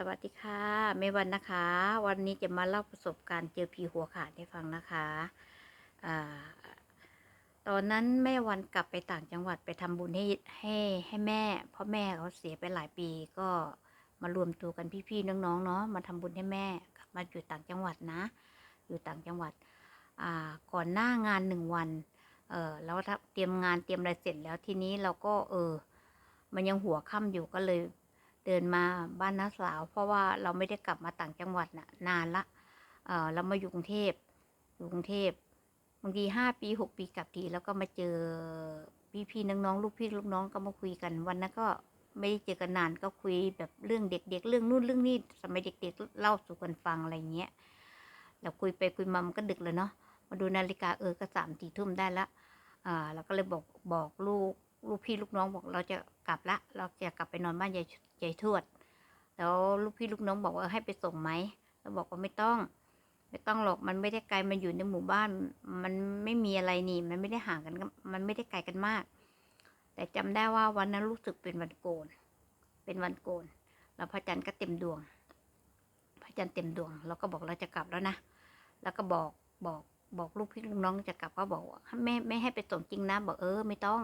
สวัสดีค่ะเมวันนะคะ วันนี้จะมาเล่าประสบการณ์เจอผีหัวขาดให้ฟังนะคะอตอนนั้นแม่วันกลับไปต่างจังหวัดไปทำบุญให้ให้ให้แม่ เพราะแม่เขาเสียไปหลายปีก็มารวมตัวกันพี่ๆน้องๆเนาะมาทำบุญให้แม่มาอยู่ต่างจังหวัดนะ อยู่ต่างจังหวัดก่อนหน้างานหนึ่งวันเออแล้วเตรียมงานเตรียมอะไรเสร็จแล้วทีนี้เราก็เออ มันยังหัวค่ำอยู่ก็เลย เดินมาบ้านน้าสาว เพราะว่าเราไม่ได้กลับมาต่างจังหวัดน่ะนานละเออเรามาอยู่กรุงเทพอยู่กรุงเทพบางทีห้าปีหกปีกลับทีแล้วก็มาเจอพี่พี่ๆน้องลูกพี่ลูกน้องก็มาคุยกัน วันนั้นก็ไม่ได้เจอกันนานก็คุยแบบเรื่องเด็ก ๆ เรื่องนู่นเรื่องนี่สมัยเด็ก ๆ เล่าสู่กันฟังอะไรเงี้ยแล้วคุยไปคุยมามันก็ดึกแล้วเนาะมาดูนาฬิกาเออก็สามสี่ทุ่มได้ละอ่าเราก็เลยบอกบอกลูก ลูกพี่ลูกน้องบอกเราจะกลับละ เราจะกลับไปนอนบ้านยายยายทวด แล้วลูกพี่ลูกน้องบอกว่าให้ไปส่งไหมเราบอกว่าไม่ต้อง ไม่ต้องหรอกมันไม่ได้ไกลมันอยู่ในหมู่บ้าน มันไม่มีอะไรนี่ มันไม่ได้ห่างกัน มันไม่ได้ไกลกันมาก แต่จำได้ว่าวันนั้นรู้สึกเป็นวันโกน เป็นวันโกน แล้วพระจันทร์ก็เต็มดวง พระจันทร์เต็มดวง เราก็บอกเราจะกลับแล้วนะ แล้วก็บอกบอกบอกลูกพี่ลูกน้องจะกลับก็บอกว่าไม่ไม่ให้ไปส่งจริงนะบอกเออ ไม่ต้อง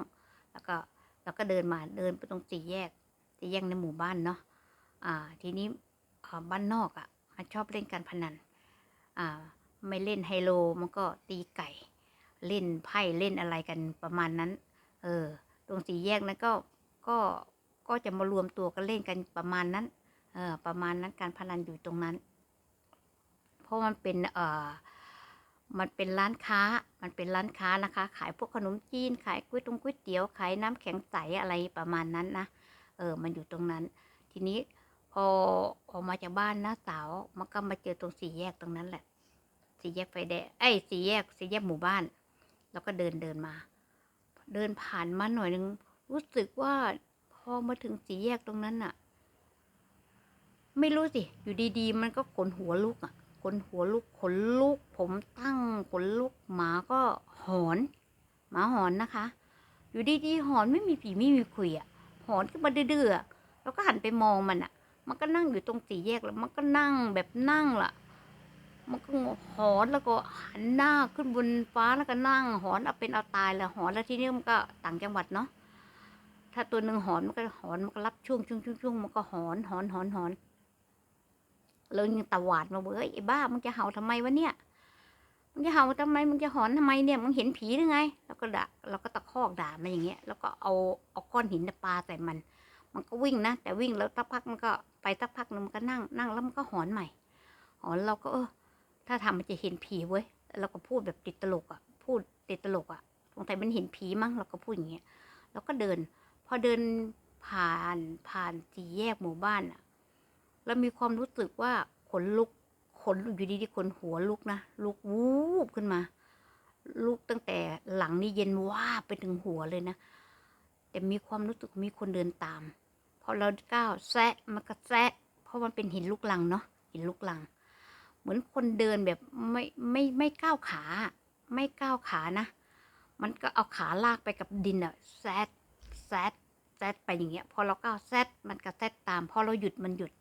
แล้วก็เราก็เดินมาเดินไปตรงสี่แยกสี่แยกในหมู่บ้านเนาะอ่า ทีนี้บ้านนอกอะ่ะชอบเล่นการพนันอ่าไม่เล่นไฮโลมันก็ตีไก่ เล่นไพ่เล่นอะไรกันประมาณนั้น เออ ตรงสี่แยกนั้นก็ก็ก็จะมารวมตัวกันเล่นกันประมาณนั้น เออประมาณนั้นการพนันอยู่ตรงนั้น เพราะมันเป็นเอ่อ มันเป็นร้านค้า มันเป็นร้านค้านะคะ ขายพวกขนมจีน ขายก๋วยตงก๋วยเตี๋ยว ขายน้ำแข็งใสอะไรประมาณนั้นนะ เออ มันอยู่ตรงนั้น ทีนี้พอออกมาจากบ้านน้าสาวมันก็มาเจอตรงสี่แยกตรงนั้นแหละ สี่แยกไฟแดงไอ้ยสี่แยก สี่แยกหมู่บ้าน แล้วก็เดินเดินมา เดินผ่านมาหน่อยนึง รู้สึกว่าพอมาถึงสี่แยกตรงนั้นน่ะ ไม่รู้สิ อยู่ดีๆ มันก็ขนหัวลุกอะ ขนหัวลุกขนลุก ผมตั้งขนลุกหมาก็หอน หมาหอนนะคะ อยู่ดีๆหอนไม่มีผีไม่มีคุยอะหอนขึ้นมาเดือๆอะแล้วก็หันไปมองมันอะมันก็นั่งอยู่ตรงสี่แยกแล้ว มันก็นั่งแบบนั่งล่ะ มันก็หอนแล้วก็หันหน้าขึ้นบนฟ้าแล้วก็นั่ง หอนเอาเป็นเอาตายแล้วหอนแล้วที่นี้มันก็ต่างจังหวัดเนาะถ้าตัวหนึ่งหอนมันก็หอนมันก็รับช่วงช่วงช่วงช่วงมันก็หอนหอนหอนหอน แล้วยังตะหวาดมาบอกเอ้ยไอ้บ้ามึงจะเห่าทำไมวะเนี่ยมึงจะเห่าทำไมมึงจะหอนทำไมเนี่ยมึงเห็นผีหรือไง แล้วก็ด่าเราก็ตะคอกด่ามันอย่างเงี้ยแล้วก็เอาเอาก้อนหินน่ะปาใส่มัน มันก็วิ่งนะแต่วิ่งแล้วสักพักมันก็ไปสักพักนึงมันก็นั่งนั่งแล้วมันก็หอนใหม่หอนเราก็เออ ถ้าทำมันจะเห็นผีเว้ยเราก็พูดแบบติดตลกอะพูดติดตลกอะสงสัยมันเห็นผีมั้งเราก็พูดอย่างเงี้ยแล้วก็เดิน พอเดินผ่านผ่านสี่แยกหมู่บ้านอะ เรามีความรู้สึกว่าขนลุกขนอยู่ดีๆขนหัวลุกนะลุกวูบขึ้นมา ลุกตั้งแต่หลังนี่เย็นว่าไปถึงหัวเลยนะแต่มีความรู้สึกมีคนเดินตามพอเราก้าวแซะมันก็แซะเพราะมันเป็นหินลูกลังเนาะหินลูกลัง เหมือนคนเดินแบบไม่ไม่ไม่ก้าวขา ไม่ก้าวขานะ มันก็เอาขาลากไปกับดินอะแซดแซดแซดไปอย่างเงี้ย พอเราก้าวแซดมันก็แซดตาม พอเราหยุดมันหยุด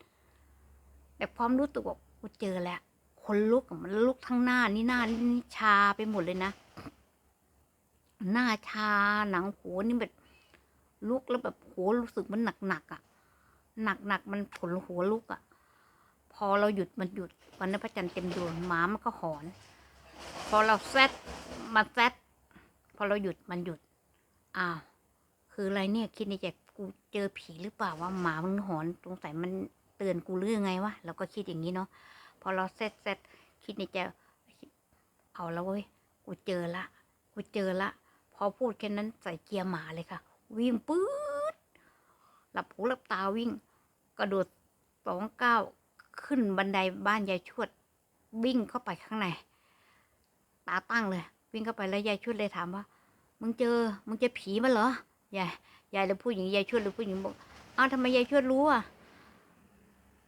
แต่ความรู้สึกว่ากูเจอแล้วคนลุกมันลุกทั้งหน้านี่หน้านี่ชาไปหมดเลยนะหน้าชาหนังหัวนี่แบบลุกแล้วแบบโหรู้สึกมันหนักหนักๆอะหนักหนักๆมันขนหัวลุกอะ พอเราหยุดมันหยุดวันนั้นพระจันทร์เต็มดวงหมามันก็หอน พอเราแซดมาแซดพอเราหยุดมันหยุดอ้าวคืออะไรเนี่ยคิดในใจกูเจอผีหรือเปล่าว่าหมามันหอนสงสัยมัน เตือนกูหรืองไงวะเราก็คิดอย่างนี้เนาะพอเราเซตเซตคิดในใจเอาแล้วเว้ยกูเจอละกูเจอละ พอพูดแค่นั้นใส่เกียร์หมาเลยค่ะ วิ่งปื๊ดหลับหูหลับตาวิ่ง กระโดดสองก้าวขึ้นบันไดบ้านยายชวด วิ่งเข้าไปข้างในตาตั้งเลย วิ่งเข้าไปแล้วยายชวดเลยถามว่ามึงเจอมึงเจอผีมาเหรอยายยายเลยพูดอย่างนี้ยายชวดเลยพูดอย่างนี้บอกอ้าวทำไมยายชวดรู้อะ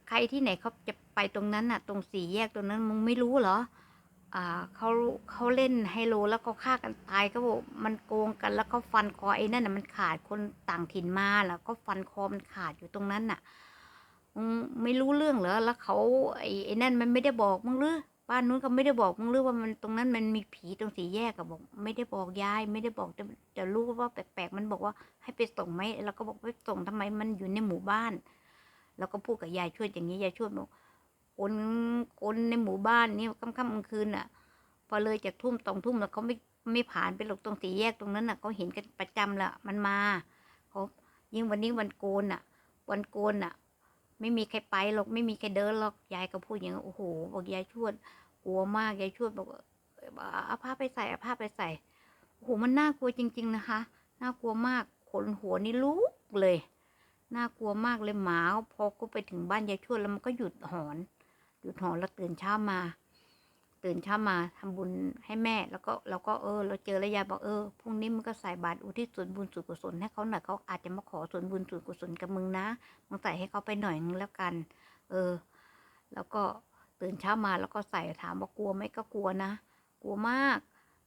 ใครที่ไหนเขาจะไปตรงนั้นน่ะ ตรงสี่แยกตรงนั้นมึงไม่รู้เหรออ่าเขาเขาเล่นไฮโลแล้วเขาฆ่ากันตายก็บอกมันโกงกันแล้วก็ฟันคอไอ้นั่นน่ะมันขาดคนต่างถิ่นมาแล้วก็ฟันคอมันขาดอยู่ตรงนั้นน่ะมึงไม่รู้เรื่องเหรอแล้วเขาไอ้ไอ้นั่นมันไม่ได้บอกมึงหรือบ้านนู้นเขาไม่ได้บอกมึงหรือว่ามันตรงนั้นมันมีผีตรงสี่แยกอะบอก ไม่ได้บอกยายไม่ได้บอกแต่แต่รู้ว่าแปลกๆมันบอกว่าให้ไปส่งไหมเราก็บอกไปส่งทำไมมันอยู่ในหมู่บ้าน แล้วก็พูดกับยายช่วยอย่างนี้ยายช่วยบอกคนคนในหมู่บ้านนี่ค่ำๆกลางคืนอะ พอเลยจากทุ่มสองทุ่มแล้วเขาไม่ไม่ผ่านไปหรอกตรงสี่แยกตรงนั้นอะเขาเห็นกันประจำละมันมาเขายิ่งวันนี้วันโกนอะ วันโกนอะ ไม่มีใครไปหรอกไม่มีใครเดินหรอกยายก็พูดอย่างโอ้โหบอกยายชวดกลัวมากยายชวดบอกว่าเอาผ้าไปใส่เอาผ้าไปใส่โอ้โหมันน่ากลัวจริง ๆ นะคะน่ากลัวมากขนหัวนี่ลุกเลย น่ากลัวมากเลยหมาพอก็ไปถึงบ้านยายชวดแล้วมันก็หยุดหอน หยุดหอนแล้วตื่นเช้ามา ตื่นเช้ามาทำบุญให้แม่ แล้วก็เราก็เออ เราเจอแล้วยายบอกเออพรุ่งนี้มึงก็ใส่บาตรอุทิศส่วนบุญส่วนกุศลให้เขาหน่อยเขาอาจจะมาขอส่วนบุญส่วนกุศลกับมึงนะมึงใส่ให้เขาไปหน่อยนึงแล้วกัน เออ แล้วก็ตื่นเช้ามาแล้วก็ใส่ถามว่ากลัวไหมก็กลัวนะกลัวมาก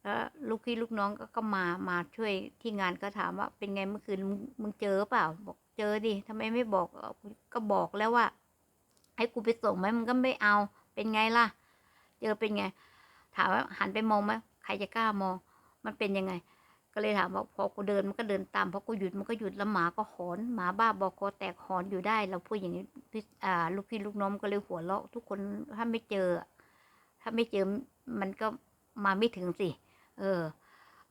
แล้วลูกพี่ลูกน้องก็ก็มามาช่วยที่งานก็ถามว่าเป็นไงเมื่อคืนมึงเจอเปล่าบอก เจอดิทำไมไม่บอกก็บอกแล้วว่า ให้กูไปส่งไหมมึงก็ไม่เอา เป็นไงล่ะ เจอเป็นไง ถามว่าหันไปมองไหมใครจะกล้ามอง มันเป็นยังไง ก็เลยถามว่าพอกูเดินมันก็เดินตามพอกูหยุดมันก็หยุดแล้วหมาก็หอนหมาบ้าบอกคอแตกหอนอยู่ได้เราพูดอย่างนี้พี่อ่าลูกพี่ลูกน้องก็เลยหัวเราะทุกคนถ้าไม่เจอ ถ้าไม่เจอมันก็มาไม่ถึงสิ เออ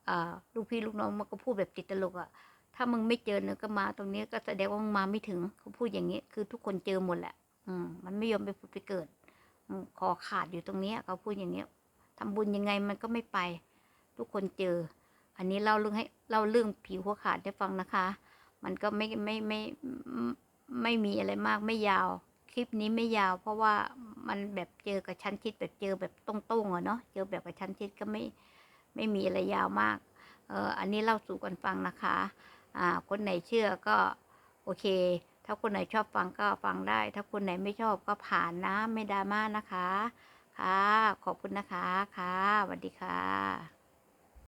อ่าลูกพี่ลูกน้องมันก็พูดแบบติดตลกอะ่ะ ถ้ามึงไม่เจอเนี่ยก็มาตรงนี้ก็แสดงว่ามึงมาไม่ถึงเขาพูดอย่างนี้คือทุกคนเจอหมดแหละ อืม มันไม่ยอมไปผุดไปเกิดอืมคอขาดอยู่ตรงนี้เขาพูดอย่างเนี้ยทำบุญยังไงมันก็ไม่ไป ทุกคนเจอ อันนี้เล่าเรื่องให้เล่าเรื่องผีหัวขาดให้ฟังนะคะ มันก็ไม่ไม่ไม่ไม่ไม่มีอะไรมากไม่ยาว คลิปนี้ไม่ยาว เพราะว่ามันแบบเจอกับชั้นชิดแบบเจอแบบตรงๆอะเนาะเจอแบบกับชั้นชิดก็ไม่ไม่มีอะไรยาวมากเอออันนี้เล่าสู่กันฟังนะคะ คนไหนเชื่อก็โอเค ถ้าคนไหนชอบฟังก็ฟังได้ ถ้าคนไหนไม่ชอบก็ผ่านนะ ไม่ดราม่านะคะ ค่ะ ขอบคุณนะคะ ค่ะสวัสดีค่ะ